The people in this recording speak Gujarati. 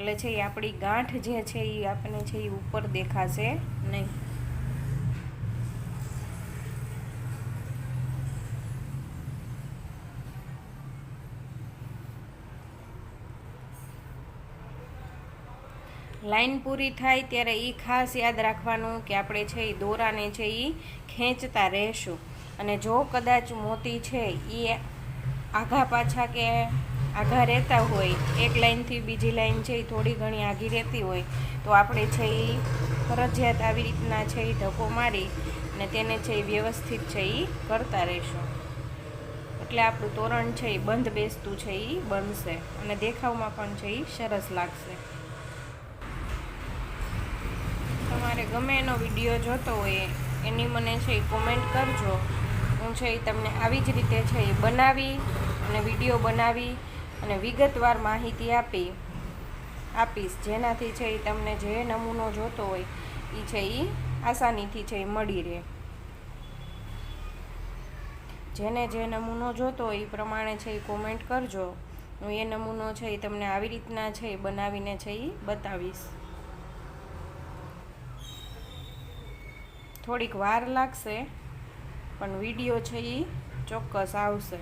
એટલે છે એ આપણી ગાંઠ જે છે એ આપણને છે એ ઉપર દેખાશે નહીં. લાઈન પૂરી થાય ત્યારે એ ખાસ યાદ રાખવાનું કે આપણે છે એ દોરાને છે એ ખેંચતા રહેશું. અને જો કદાચ મોતી છે એ આઘા પાછા કે આઘા રહેતા હોય એક લાઈનથી બીજી લાઈન છે એ થોડી ઘણી આઘી રહેતી હોય તો આપણે છે એ ફરજિયાત આવી રીતના છે એ ઢકો મારી અને તેને છે એ વ્યવસ્થિત છે એ કરતા રહીશું એટલે આપણું તોરણ છે એ બંધ બેસતું છે એ બનશે અને દેખાવમાં પણ છે એ સરસ લાગશે તમારે ગમે એનો વીડિયો જોતો હોય એની મને છે એ કોમેન્ટ કરજો હું છે એ તમને આવી જ રીતે છે એ બનાવી અને વીડિયો બનાવી અને વિગતવાર માહિતી આપી, આપીશ. જેનાથી છે એ તમને જે નમૂનો જોતો હોય એ છે એ આસાનીથી છે એ મળી રહે. જેને જે નમૂનો જોતો હોય એ પ્રમાણે છે એ કોમેન્ટ કરજો. હું એ નમૂનો છે એ તમને આવી રીતના છે એ બનાવીને છે એ બતાવીશ. થોડીક વાર લાગશે, પણ વીડિયો છે એ ચોક્કસ આવશે.